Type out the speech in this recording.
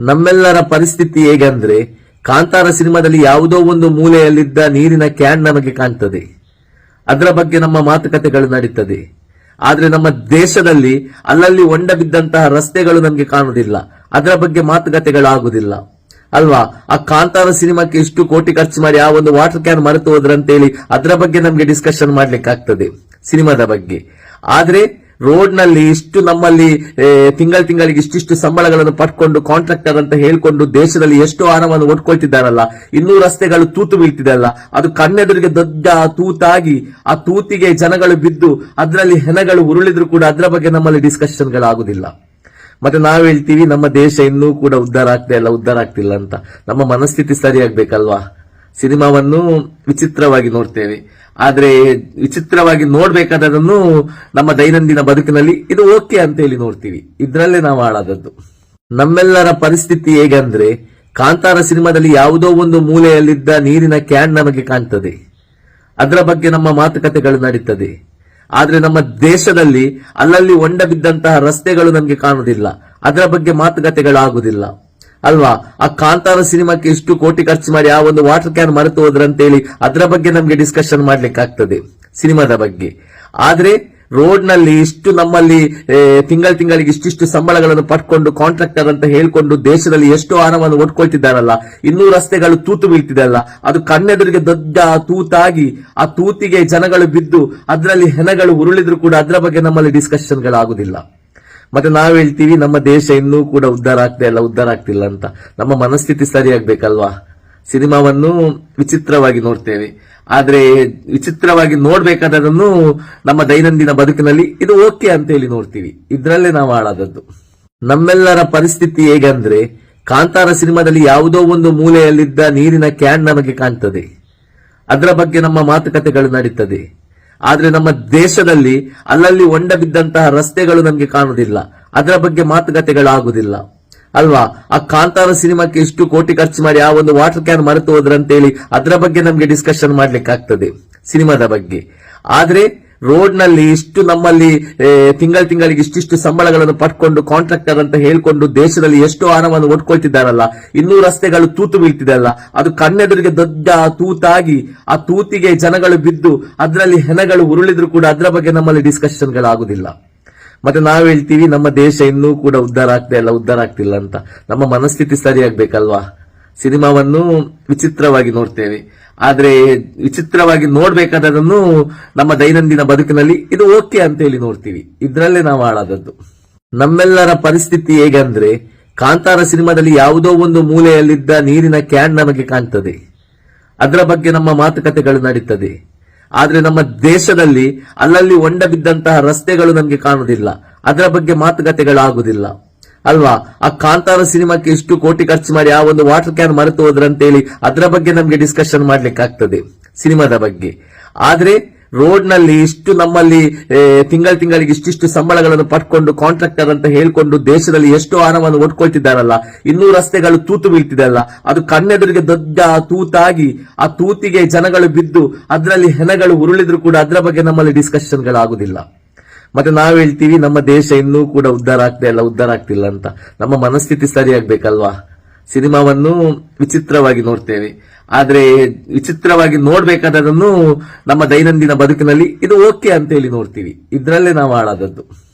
ನಮ್ಮೆಲ್ಲರ ಪರಿಸ್ಥಿತಿ ಹೇಗಂದ್ರೆ, ಕಾಂತಾರ ಸಿನಿಮಾದಲ್ಲಿ ಯಾವುದೋ ಒಂದು ಮೂಲೆಯಲ್ಲಿದ್ದ ನೀರಿನ ಕ್ಯಾನ್ ನಮಗೆ ಕಾಣ್ತದೆ. ಅದರ ಬಗ್ಗೆ ನಮ್ಮ ಮಾತುಕತೆಗಳು ನಡೀತದೆ. ಆದ್ರೆ ನಮ್ಮ ದೇಶದಲ್ಲಿ ಅಲ್ಲಲ್ಲಿ ಒಂಡ ಬಿದ್ದಂತಹ ರಸ್ತೆಗಳು ನಮಗೆ ಕಾಣುವುದಿಲ್ಲ ಅದರ ಬಗ್ಗೆ ಮಾತುಕತೆಗಳು ಆಗುದಿಲ್ಲ ಅಲ್ವಾ? ಆ ಕಾಂತಾರ ಸಿನಿಮಾಕ್ಕೆ ಇಷ್ಟು ಕೋಟಿ ಖರ್ಚು ಮಾಡಿ ಆ ಒಂದು ವಾಟರ್ ಕ್ಯಾನ್ ಮರೆತು ಹೋದ್ರಂತೇಳಿ ಅದರ ಬಗ್ಗೆ ನಮಗೆ ಡಿಸ್ಕಷನ್ ಮಾಡ್ಲಿಕ್ಕೆ ಆಗ್ತದೆ ಸಿನಿಮಾದ ಬಗ್ಗೆ. ಆದ್ರೆ ರೋಡ್ನಲ್ಲಿ ಇಷ್ಟು ನಮ್ಮಲ್ಲಿ ತಿಂಗಳ ತಿಂಗಳಿಗೆ ಇಷ್ಟಿಷ್ಟು ಸಂಬಳಗಳನ್ನು ಪಡ್ಕೊಂಡು ಕಾಂಟ್ರಾಕ್ಟರ್ ಅಂತ ಹೇಳ್ಕೊಂಡು ದೇಶದಲ್ಲಿ ಎಷ್ಟು ಹಣವನ್ನು ಒಟ್ಕೊಳ್ತಿದ್ದಾರಲ್ಲ ಇನ್ನೂ ರಸ್ತೆಗಳು ತೂತು ಬೀಳ್ತಿದೆಯಲ್ಲ, ಅದು ಕಣ್ಣೆದುರಿಗೆ ದೊಡ್ಡ ತೂತಾಗಿ, ಆ ತೂತಿಗೆ ಜನಗಳು ಬಿದ್ದು ಅದರಲ್ಲಿ ಹೆಣಗಳು ಉರುಳಿದ್ರು ಕೂಡ ಅದರ ಬಗ್ಗೆ ನಮ್ಮಲ್ಲಿ ಡಿಸ್ಕಷನ್ಗಳು ಗಳಾಗುದಿಲ್ಲ ಮತ್ತೆ ನಾವು ಹೇಳ್ತೀವಿ, ನಮ್ಮ ದೇಶ ಇನ್ನೂ ಕೂಡ ಉದ್ಧಾರ ಆಗ್ತಾ ಇಲ್ಲ, ಉದ್ಧಾರ ಆಗ್ತಿಲ್ಲ ಅಂತ. ನಮ್ಮ ಮನಸ್ಥಿತಿ ಸರಿಯಾಗಬೇಕಲ್ವಾ? ಸಿನಿಮಾವನ್ನು ವಿಚಿತ್ರವಾಗಿ ನೋಡ್ತೇವೆ. ಆದ್ರೆ ವಿಚಿತ್ರವಾಗಿ ನೋಡ್ಬೇಕಾದದನ್ನು ನಮ್ಮ ದೈನಂದಿನ ಬದುಕಿನಲ್ಲಿ ಇದು ಓಕೆ ಅಂತ ಹೇಳಿ ನೋಡ್ತೀವಿ. ಇದ್ರಲ್ಲೇ ನಾವು ಹಾಳಾದದ್ದು. ನಮ್ಮೆಲ್ಲರ ಪರಿಸ್ಥಿತಿ ಹೇಗಂದ್ರೆ ಕಾಂತಾರ ಸಿನಿಮಾದಲ್ಲಿ ಯಾವುದೋ ಒಂದು ಮೂಲೆಯಲ್ಲಿದ್ದ ನೀರಿನ ಕ್ಯಾನ್ ನಮಗೆ ಕಾಣ್ತದೆ. ಅದರ ಬಗ್ಗೆ ನಮ್ಮ ಮಾತುಕತೆಗಳು ನಡೀತದೆ. ಆದ್ರೆ ನಮ್ಮ ದೇಶದಲ್ಲಿ ಅಲ್ಲಲ್ಲಿ ಒಂಡ ಬಿದ್ದಂತಹ ರಸ್ತೆಗಳು ನಮಗೆ ಕಾಣುವುದಿಲ್ಲ ಅದರ ಬಗ್ಗೆ ಮಾತುಕತೆಗಳು ಆಗುದಿಲ್ಲ ಅಲ್ವಾ? ಆ ಕಾಂತಾರ ಸಿನಿಮಾಕ್ಕೆ ಇಷ್ಟು ಕೋಟಿ ಖರ್ಚು ಮಾಡಿ ಆ ಒಂದು ವಾಟರ್ ಕ್ಯಾನ್ ಮರೆತು ಹೋದ್ರಂತೇಳಿ ಅದರ ಬಗ್ಗೆ ನಮಗೆ ಡಿಸ್ಕಷನ್ ಮಾಡ್ಲಿಕ್ಕೆ ಆಗ್ತದೆ ಸಿನಿಮಾದ ಬಗ್ಗೆ. ಆದ್ರೆ ರೋಡ್ನಲ್ಲಿ ಇಷ್ಟು ನಮ್ಮಲ್ಲಿ ತಿಂಗಳ ತಿಂಗಳಿಗೆ ಇಷ್ಟಿಷ್ಟು ಸಂಬಳಗಳನ್ನು ಪಟ್ಕೊಂಡು ಕಾಂಟ್ರಾಕ್ಟರ್ ಅಂತ ಹೇಳ್ಕೊಂಡು ದೇಶದಲ್ಲಿ ಎಷ್ಟು ಹಣವನ್ನು ಒಟ್ಕೊಳ್ತಿದ್ದಾರಲ್ಲ ಇನ್ನೂ ರಸ್ತೆಗಳು ತೂತು ಬೀಳ್ತಿದೆಯಲ್ಲ ಅದು ಕಣ್ಣೆದುರಿಗೆ ದೊಡ್ಡ ತೂತಾಗಿ, ಆ ತೂತಿಗೆ ಜನಗಳು ಬಿದ್ದು, ಅದರಲ್ಲಿ ಹೆಣಗಳು ಉರುಳಿದ್ರು ಕೂಡ ಅದರ ಬಗ್ಗೆ ನಮ್ಮಲ್ಲಿ ಡಿಸ್ಕಷನ್ಗಳು ಆಗುದಿಲ್ಲ ಮತ್ತೆ ನಾವ್ ಹೇಳ್ತೀವಿ, ನಮ್ಮ ದೇಶ ಇನ್ನೂ ಕೂಡ ಉದ್ಧಾರ ಆಗ್ತಾ ಇಲ್ಲ, ಉದ್ಧಾರ ಆಗ್ತಿಲ್ಲ ಅಂತ. ನಮ್ಮ ಮನಸ್ಥಿತಿ ಸರಿಯಾಗ್ಬೇಕಲ್ವಾ? ಸಿನಿಮಾವನ್ನು ವಿಚಿತ್ರವಾಗಿ ನೋಡ್ತೇವೆ. ಆದ್ರೆ ವಿಚಿತ್ರವಾಗಿ ನೋಡ್ಬೇಕಾದದನ್ನು ನಮ್ಮ ದೈನಂದಿನ ಬದುಕಿನಲ್ಲಿ ಇದು ಓಕೆ ಅಂತ ಹೇಳಿ ನೋಡ್ತೀವಿ. ಇದ್ರಲ್ಲೇ ನಾವು ಹಾಳಾದದ್ದು. ನಮ್ಮೆಲ್ಲರ ಪರಿಸ್ಥಿತಿ ಹೇಗಂದ್ರೆ ಕಾಂತಾರ ಸಿನಿಮಾದಲ್ಲಿ ಯಾವುದೋ ಒಂದು ಮೂಲೆಯಲ್ಲಿದ್ದ ನೀರಿನ ಕ್ಯಾನ್ ನಮಗೆ ಕಾಣ್ತದೆ. ಅದರ ಬಗ್ಗೆ ನಮ್ಮ ಮಾತುಕತೆಗಳು ನಡೀತದೆ. ಆದ್ರೆ ನಮ್ಮ ದೇಶದಲ್ಲಿ ಅಲ್ಲಲ್ಲಿ ಒಂಡ ಬಿದ್ದಂತಹ ರಸ್ತೆಗಳು ನಮಗೆ ಕಾಣುವುದಿಲ್ಲ. ಅದರ ಬಗ್ಗೆ ಮಾತುಕತೆಗಳು ಆಗುದಿಲ್ಲ ಅಲ್ವಾ? ಆ ಕಾಂತಾರ ಸಿನಿಮಾಕ್ಕೆ ಇಷ್ಟು ಕೋಟಿ ಖರ್ಚು ಮಾಡಿ ಆ ಒಂದು ವಾಟರ್ ಕ್ಯಾನ್ ಮರೆತು ಹೋದ್ರಂತೇಳಿ ಅದರ ಬಗ್ಗೆ ನಮಗೆ ಡಿಸ್ಕಷನ್ ಮಾಡ್ಲಿಕ್ಕೆ ಆಗ್ತದೆ ಸಿನಿಮಾದ ಬಗ್ಗೆ. ಆದ್ರೆ ರೋಡ್ನಲ್ಲಿ ಇಷ್ಟು ನಮ್ಮಲ್ಲಿ ತಿಂಗಳ ತಿಂಗಳಿಗೆ ಇಷ್ಟಿಷ್ಟು ಸಂಬಳಗಳನ್ನು ಪಟ್ಕೊಂಡು ಕಾಂಟ್ರಾಕ್ಟರ್ ಅಂತ ಹೇಳ್ಕೊಂಡು ದೇಶದಲ್ಲಿ ಎಷ್ಟು ಹಣವನ್ನು ಒಟ್ಕೊಳ್ತಿದ್ದಾರಲ್ಲ ಇನ್ನೂ ರಸ್ತೆಗಳು ತೂತು ಬೀಳ್ತಿದೆಯಲ್ಲ. ಅದು ಕಣ್ಣೆದುರಿಗೆ ದೊಡ್ಡ ತೂತಾಗಿ ಆ ತೂತಿಗೆ ಜನಗಳು ಬಿದ್ದು ಅದರಲ್ಲಿ ಹೆಣಗಳು ಉರುಳಿದ್ರು ಕೂಡ ಅದರ ಬಗ್ಗೆ ನಮ್ಮಲ್ಲಿ ಡಿಸ್ಕಷನ್ಗಳು ಗಳಾಗುದಿಲ್ಲ ಮತ್ತೆ ನಾವು ಹೇಳ್ತೀವಿ, ನಮ್ಮ ದೇಶ ಇನ್ನೂ ಕೂಡ ಉದ್ಧಾರ ಆಗ್ತಾ ಇಲ್ಲ, ಉದ್ಧಾರ ಆಗ್ತಿಲ್ಲ ಅಂತ. ನಮ್ಮ ಮನಸ್ಥಿತಿ ಸರಿಯಾಗಬೇಕಲ್ವಾ? ಸಿನಿಮಾವನ್ನು ವಿಚಿತ್ರವಾಗಿ ನೋಡ್ತೇವೆ. ಆದ್ರೆ ವಿಚಿತ್ರವಾಗಿ ನೋಡ್ಬೇಕಾದದನ್ನು ನಮ್ಮ ದೈನಂದಿನ ಬದುಕಿನಲ್ಲಿ ಇದು ಓಕೆ ಅಂತ ಹೇಳಿ ನೋಡ್ತೀವಿ. ಇದ್ರಲ್ಲೇ ನಾವು ಹಾಳಾದದ್ದು. ನಮ್ಮೆಲ್ಲರ ಪರಿಸ್ಥಿತಿ ಹೇಗಂದ್ರೆ ಕಾಂತಾರ ಸಿನಿಮಾದಲ್ಲಿ ಯಾವುದೋ ಒಂದು ಮೂಲೆಯಲ್ಲಿದ್ದ ನೀರಿನ ಕ್ಯಾನ್ ನಮಗೆ ಕಾಣ್ತದೆ. ಅದರ ಬಗ್ಗೆ ನಮ್ಮ ಮಾತುಕತೆಗಳು ನಡೀತದೆ. ಆದ್ರೆ ನಮ್ಮ ದೇಶದಲ್ಲಿ ಅಲ್ಲಲ್ಲಿ ಒಂಡ ಬಿದ್ದಂತಹ ರಸ್ತೆಗಳು ನಮಗೆ ಕಾಣುವುದಿಲ್ಲ ಅದರ ಬಗ್ಗೆ ಮಾತುಕತೆಗಳಾಗುವುದಿಲ್ಲ ಅಲ್ವಾ? ಆ ಕಾಂತಾರ ಸಿನಿಮಾಕ್ಕೆ ಎಷ್ಟು ಕೋಟಿ ಖರ್ಚು ಮಾಡಿ ಆ ಒಂದು ವಾಟರ್ ಕ್ಯಾನ್ ಮರೆತು ಹೋದ್ರಂತೇಳಿ ಅದರ ಬಗ್ಗೆ ನಮಗೆ ಡಿಸ್ಕಷನ್ ಮಾಡ್ಲಿಕ್ಕೆ ಆಗ್ತದೆ ಸಿನಿಮಾದ ಬಗ್ಗೆ. ಆದ್ರೆ ರೋಡ್ನಲ್ಲಿ ಇಷ್ಟು ನಮ್ಮಲ್ಲಿ ತಿಂಗಳ ತಿಂಗಳಿಗೆ ಇಷ್ಟಿಷ್ಟು ಸಂಬಳಗಳನ್ನು ಪಟ್ಕೊಂಡು ಕಾಂಟ್ರಾಕ್ಟರ್ ಅಂತ ಹೇಳ್ಕೊಂಡು ದೇಶದಲ್ಲಿ ಎಷ್ಟು ಹಣವನ್ನು ಒಟ್ಕೊಳ್ತಿದ್ದಾರಲ್ಲ ಇನ್ನೂ ರಸ್ತೆಗಳು ತೂತು ಬೀಳ್ತಿದೆಯಲ್ಲ, ಅದು ಕಣ್ಣೆದುರಿಗೆ ದೊಡ್ಡ ತೂತಾಗಿ ಆ ತೂತಿಗೆ ಜನಗಳು ಬಿದ್ದು ಅದರಲ್ಲಿ ಹೆಣಗಳು ಉರುಳಿದ್ರು ಕೂಡ ಅದರ ಬಗ್ಗೆ ನಮ್ಮಲ್ಲಿ ಡಿಸ್ಕಷನ್ಗಳು ಆಗುದಿಲ್ಲ ಮತ್ತೆ ನಾವು ಹೇಳ್ತೀವಿ, ನಮ್ಮ ದೇಶ ಇನ್ನೂ ಕೂಡ ಉದ್ಧಾರ ಆಗ್ತಾ ಇಲ್ಲ, ಉದ್ಧಾರ ಆಗ್ತಿಲ್ಲ ಅಂತ. ನಮ್ಮ ಮನಸ್ಥಿತಿ ಸರಿಯಾಗ್ಬೇಕಲ್ವಾ? ಸಿನಿಮಾವನ್ನು ವಿಚಿತ್ರವಾಗಿ ನೋಡ್ತೇವೆ. ಆದ್ರೆ ವಿಚಿತ್ರವಾಗಿ ನೋಡ್ಬೇಕಾದದನ್ನು ನಮ್ಮ ದೈನಂದಿನ ಬದುಕಿನಲ್ಲಿ ಇದು ಓಕೆ ಅಂತ ಹೇಳಿ ನೋಡ್ತೀವಿ. ಇದ್ರಲ್ಲೇ ನಾವು ಹಾಳಾದದ್ದು.